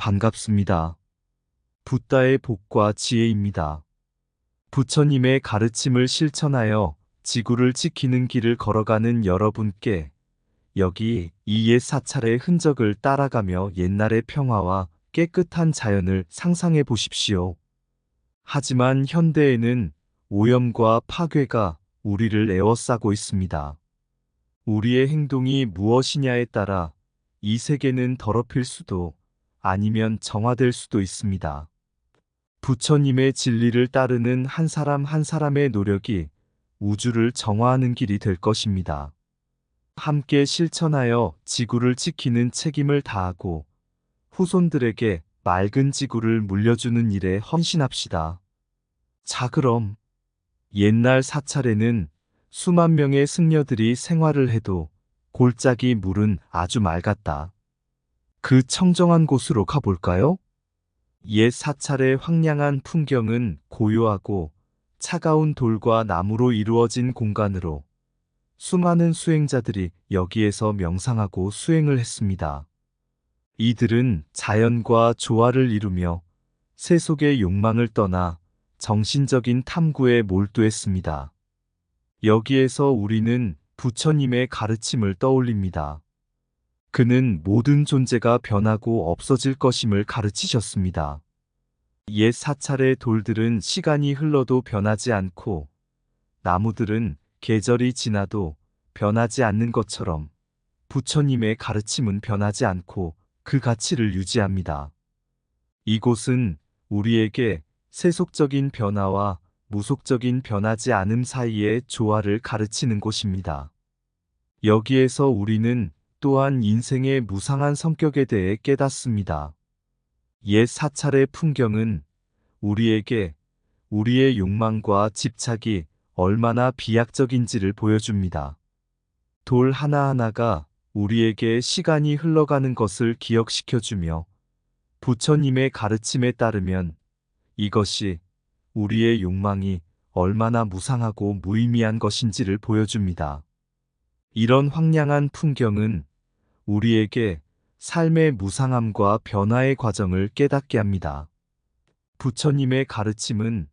반갑습니다. 붓다의 복과 지혜입니다. 부처님의 가르침을 실천하여 지구를 지키는 길을 걸어가는 여러분께 여기 이옛 사찰의 흔적을 따라가며 옛날의 평화와 깨끗한 자연을 상상해 보십시오. 하지만 현대에는 오염과 파괴가 우리를 에워싸고 있습니다. 우리의 행동이 무엇이냐에 따라 이 세계는 더럽힐 수도 아니면 정화될 수도 있습니다. 부처님의 진리를 따르는 한 사람 한 사람의 노력이 우주를 정화하는 길이 될 것입니다. 함께 실천하여 지구를 지키는 책임을 다하고 후손들에게 맑은 지구를 물려주는 일에 헌신합시다. 자, 그럼 옛날 사찰에는 수만 명의 승려들이 생활을 해도 골짜기 물은 아주 맑았다. 그 청정한 곳으로 가볼까요? 옛 사찰의 황량한 풍경은 고요하고 차가운 돌과 나무로 이루어진 공간으로 수많은 수행자들이 여기에서 명상하고 수행을 했습니다. 이들은 자연과 조화를 이루며 세속의 욕망을 떠나 정신적인 탐구에 몰두했습니다. 여기에서 우리는 부처님의 가르침을 떠올립니다. 그는 모든 존재가 변하고 없어질 것임을 가르치셨습니다. 옛 사찰의 돌들은 시간이 흘러도 변하지 않고 나무들은 계절이 지나도 변하지 않는 것처럼 부처님의 가르침은 변하지 않고 그 가치를 유지합니다. 이곳은 우리에게 세속적인 변화와 무속적인 변하지 않음 사이의 조화를 가르치는 곳입니다. 여기에서 우리는 또한 인생의 무상한 성격에 대해 깨닫습니다. 옛 사찰의 풍경은 우리에게 우리의 욕망과 집착이 얼마나 비약적인지를 보여줍니다. 돌 하나하나가 우리에게 시간이 흘러가는 것을 기억시켜주며 부처님의 가르침에 따르면 이것이 우리의 욕망이 얼마나 무상하고 무의미한 것인지를 보여줍니다. 이런 황량한 풍경은 우리에게 삶의 무상함과 변화의 과정을 깨닫게 합니다. 부처님의 가르침은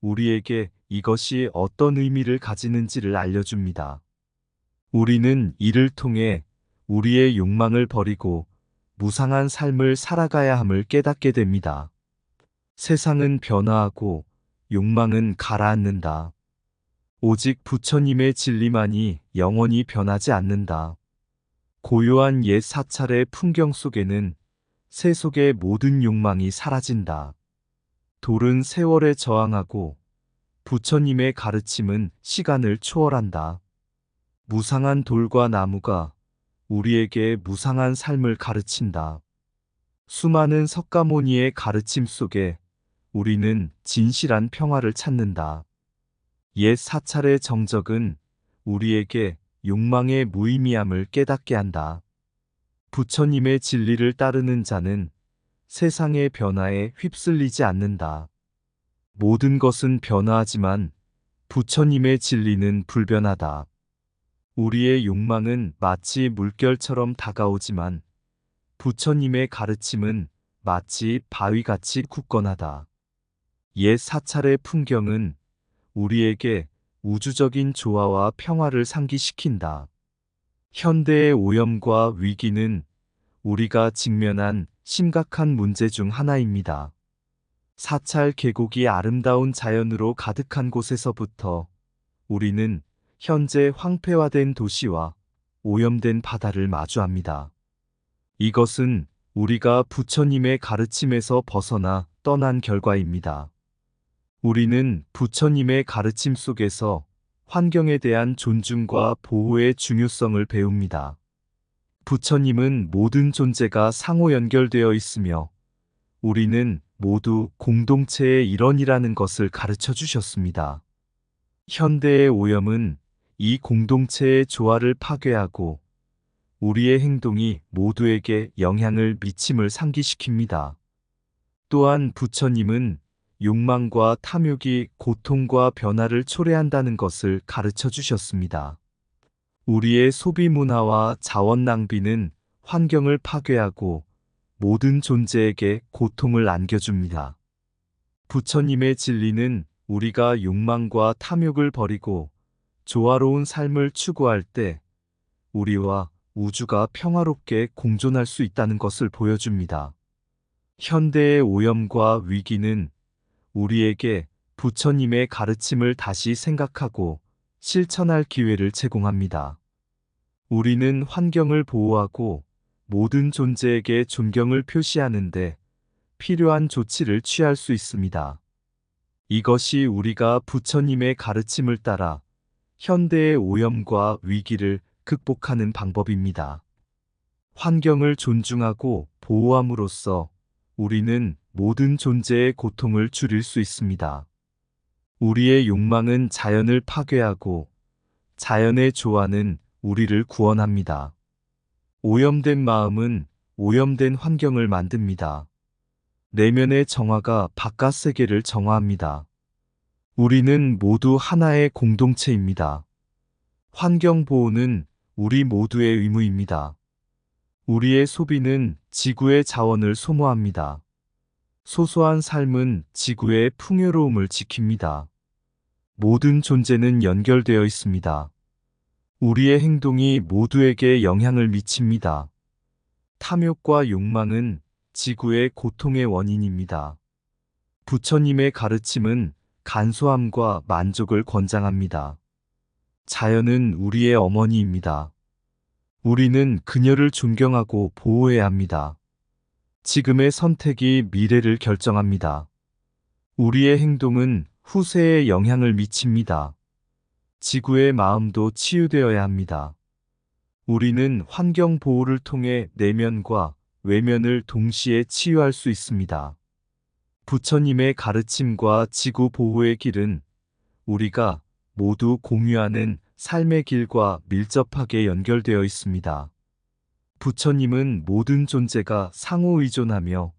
우리에게 이것이 어떤 의미를 가지는지를 알려줍니다. 우리는 이를 통해 우리의 욕망을 버리고 무상한 삶을 살아가야 함을 깨닫게 됩니다. 세상은 변화하고 욕망은 가라앉는다. 오직 부처님의 진리만이 영원히 변하지 않는다. 고요한 옛 사찰의 풍경 속에는 세속의 모든 욕망이 사라진다. 돌은 세월에 저항하고 부처님의 가르침은 시간을 초월한다. 무상한 돌과 나무가 우리에게 무상한 삶을 가르친다. 수많은 석가모니의 가르침 속에 우리는 진실한 평화를 찾는다. 옛 사찰의 정적은 우리에게 욕망의 무의미함을 깨닫게 한다. 부처님의 진리를 따르는 자는 세상의 변화에 휩쓸리지 않는다. 모든 것은 변화하지만 부처님의 진리는 불변하다. 우리의 욕망은 마치 물결처럼 다가오지만 부처님의 가르침은 마치 바위같이 굳건하다. 옛 사찰의 풍경은 우리에게 우주적인 조화와 평화를 상기시킨다. 현대의 오염과 위기는 우리가 직면한 심각한 문제 중 하나입니다. 사찰 계곡이 아름다운 자연으로 가득한 곳에서부터 우리는 현재 황폐화된 도시와 오염된 바다를 마주합니다. 이것은 우리가 부처님의 가르침에서 벗어나 떠난 결과입니다. 우리는 부처님의 가르침 속에서 환경에 대한 존중과 보호의 중요성을 배웁니다. 부처님은 모든 존재가 상호 연결되어 있으며 우리는 모두 공동체의 일원이라는 것을 가르쳐 주셨습니다. 현대의 오염은 이 공동체의 조화를 파괴하고 우리의 행동이 모두에게 영향을 미침을 상기시킵니다. 또한 부처님은 욕망과 탐욕이 고통과 변화를 초래한다는 것을 가르쳐 주셨습니다. 우리의 소비 문화와 자원 낭비는 환경을 파괴하고 모든 존재에게 고통을 안겨줍니다. 부처님의 진리는 우리가 욕망과 탐욕을 버리고 조화로운 삶을 추구할 때 우리와 우주가 평화롭게 공존할 수 있다는 것을 보여줍니다. 현대의 오염과 위기는 우리에게 부처님의 가르침을 다시 생각하고 실천할 기회를 제공합니다. 우리는 환경을 보호하고 모든 존재에게 존경을 표시하는데 필요한 조치를 취할 수 있습니다. 이것이 우리가 부처님의 가르침을 따라 현대의 오염과 위기를 극복하는 방법입니다. 환경을 존중하고 보호함으로써 우리는 모든 존재의 고통을 줄일 수 있습니다. 우리의 욕망은 자연을 파괴하고 자연의 조화는 우리를 구원합니다. 오염된 마음은 오염된 환경을 만듭니다. 내면의 정화가 바깥 세계를 정화합니다. 우리는 모두 하나의 공동체입니다. 환경 보호는 우리 모두의 의무입니다. 우리의 소비는 지구의 자원을 소모합니다. 소소한 삶은 지구의 풍요로움을 지킵니다. 모든 존재는 연결되어 있습니다. 우리의 행동이 모두에게 영향을 미칩니다. 탐욕과 욕망은 지구의 고통의 원인입니다. 부처님의 가르침은 간소함과 만족을 권장합니다. 자연은 우리의 어머니입니다. 우리는 그녀를 존경하고 보호해야 합니다. 지금의 선택이 미래를 결정합니다. 우리의 행동은 후세에 영향을 미칩니다. 지구의 마음도 치유되어야 합니다. 우리는 환경 보호를 통해 내면과 외면을 동시에 치유할 수 있습니다. 부처님의 가르침과 지구 보호의 길은 우리가 모두 공유하는 삶의 길과 밀접하게 연결되어 있습니다. 부처님은 모든 존재가 상호 의존하며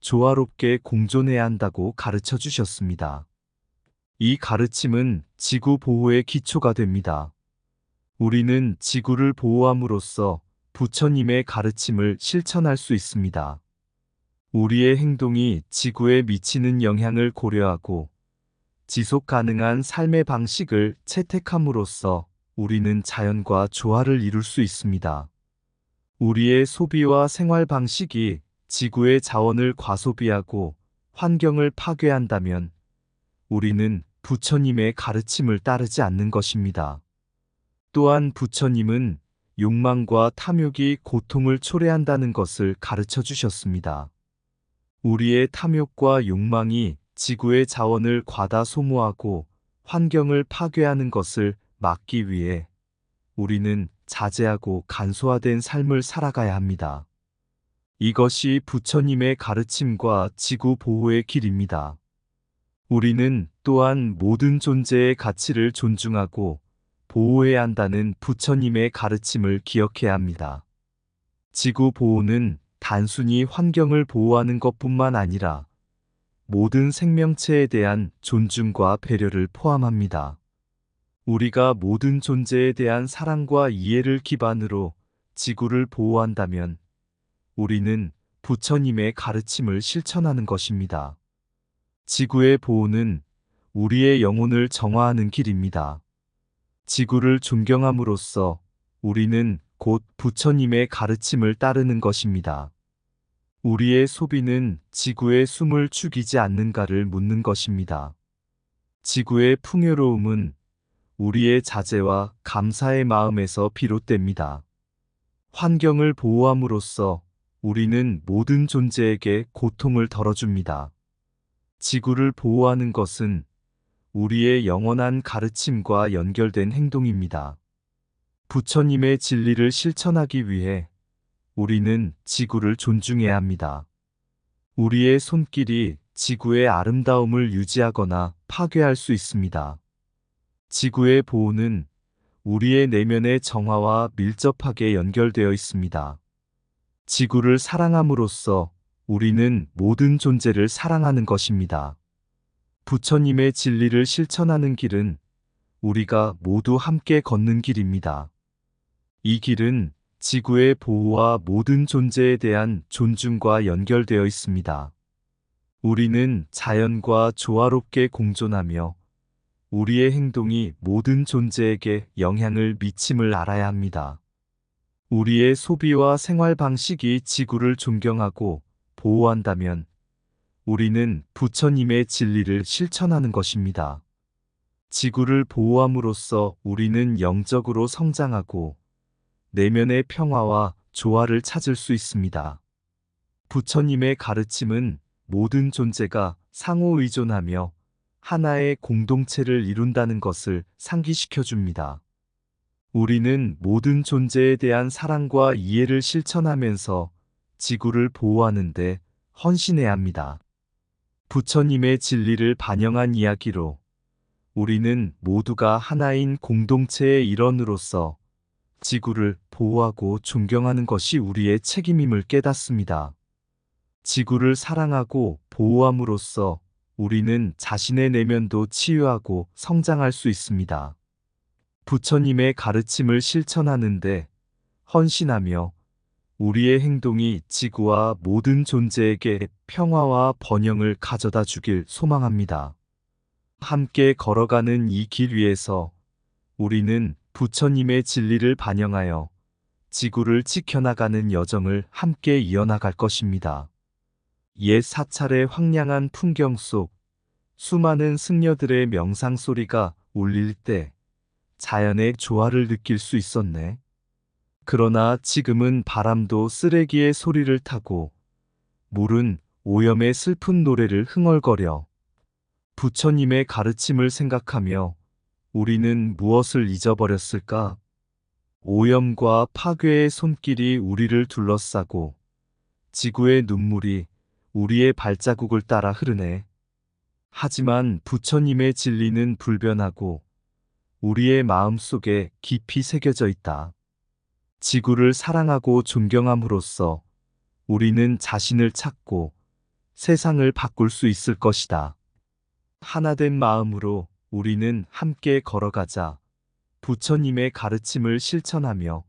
조화롭게 공존해야 한다고 가르쳐 주셨습니다. 이 가르침은 지구 보호의 기초가 됩니다. 우리는 지구를 보호함으로써 부처님의 가르침을 실천할 수 있습니다. 우리의 행동이 지구에 미치는 영향을 고려하고 지속 가능한 삶의 방식을 채택함으로써 우리는 자연과 조화를 이룰 수 있습니다. 우리의 소비와 생활 방식이 지구의 자원을 과소비하고 환경을 파괴한다면 우리는 부처님의 가르침을 따르지 않는 것입니다. 또한 부처님은 욕망과 탐욕이 고통을 초래한다는 것을 가르쳐 주셨습니다. 우리의 탐욕과 욕망이 지구의 자원을 과다 소모하고 환경을 파괴하는 것을 막기 위해 우리는 자제하고 간소화된 삶을 살아가야 합니다. 이것이 부처님의 가르침과 지구 보호의 길입니다. 우리는 또한 모든 존재의 가치를 존중하고 보호해야 한다는 부처님의 가르침을 기억해야 합니다. 지구 보호는 단순히 환경을 보호하는 것뿐만 아니라 모든 생명체에 대한 존중과 배려를 포함합니다. 우리가 모든 존재에 대한 사랑과 이해를 기반으로 지구를 보호한다면 우리는 부처님의 가르침을 실천하는 것입니다. 지구의 보호는 우리의 영혼을 정화하는 길입니다. 지구를 존경함으로써 우리는 곧 부처님의 가르침을 따르는 것입니다. 우리의 소비는 지구의 숨을 죽이지 않는가를 묻는 것입니다. 지구의 풍요로움은 우리의 자제와 감사의 마음에서 비롯됩니다. 환경을 보호함으로써 우리는 모든 존재에게 고통을 덜어줍니다. 지구를 보호하는 것은 우리의 영원한 가르침과 연결된 행동입니다. 부처님의 진리를 실천하기 위해 우리는 지구를 존중해야 합니다. 우리의 손길이 지구의 아름다움을 유지하거나 파괴할 수 있습니다. 지구의 보호는 우리의 내면의 정화와 밀접하게 연결되어 있습니다. 지구를 사랑함으로써 우리는 모든 존재를 사랑하는 것입니다. 부처님의 진리를 실천하는 길은 우리가 모두 함께 걷는 길입니다. 이 길은 지구의 보호와 모든 존재에 대한 존중과 연결되어 있습니다. 우리는 자연과 조화롭게 공존하며 우리의 행동이 모든 존재에게 영향을 미침을 알아야 합니다. 우리의 소비와 생활 방식이 지구를 존경하고 보호한다면 우리는 부처님의 진리를 실천하는 것입니다. 지구를 보호함으로써 우리는 영적으로 성장하고 내면의 평화와 조화를 찾을 수 있습니다. 부처님의 가르침은 모든 존재가 상호 의존하며 하나의 공동체를 이룬다는 것을 상기시켜 줍니다. 우리는 모든 존재에 대한 사랑과 이해를 실천하면서 지구를 보호하는데 헌신해야 합니다. 부처님의 진리를 반영한 이야기로 우리는 모두가 하나인 공동체의 일원으로서 지구를 보호하고 존경하는 것이 우리의 책임임을 깨닫습니다. 지구를 사랑하고 보호함으로써 우리는 자신의 내면도 치유하고 성장할 수 있습니다. 부처님의 가르침을 실천하는데 헌신하며 우리의 행동이 지구와 모든 존재에게 평화와 번영을 가져다 주길 소망합니다. 함께 걸어가는 이 길 위에서 우리는 부처님의 진리를 반영하여 지구를 지켜나가는 여정을 함께 이어나갈 것입니다. 옛 사찰의 황량한 풍경 속 수많은 승려들의 명상 소리가 울릴 때 자연의 조화를 느낄 수 있었네. 그러나 지금은 바람도 쓰레기의 소리를 타고 물은 오염의 슬픈 노래를 흥얼거려 부처님의 가르침을 생각하며 우리는 무엇을 잊어버렸을까? 오염과 파괴의 손길이 우리를 둘러싸고 지구의 눈물이 우리의 발자국을 따라 흐르네. 하지만 부처님의 진리는 불변하고 우리의 마음 속에 깊이 새겨져 있다. 지구를 사랑하고 존경함으로써 우리는 자신을 찾고 세상을 바꿀 수 있을 것이다. 하나된 마음으로 우리는 함께 걸어가자. 부처님의 가르침을 실천하며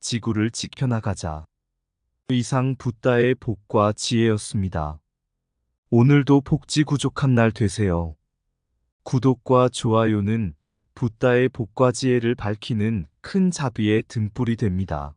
지구를 지켜나가자. 이상 붓다의 복과 지혜였습니다. 오늘도 복지 구족한 날 되세요. 구독과 좋아요는 붓다의 복과 지혜를 밝히는 큰 자비의 등불이 됩니다.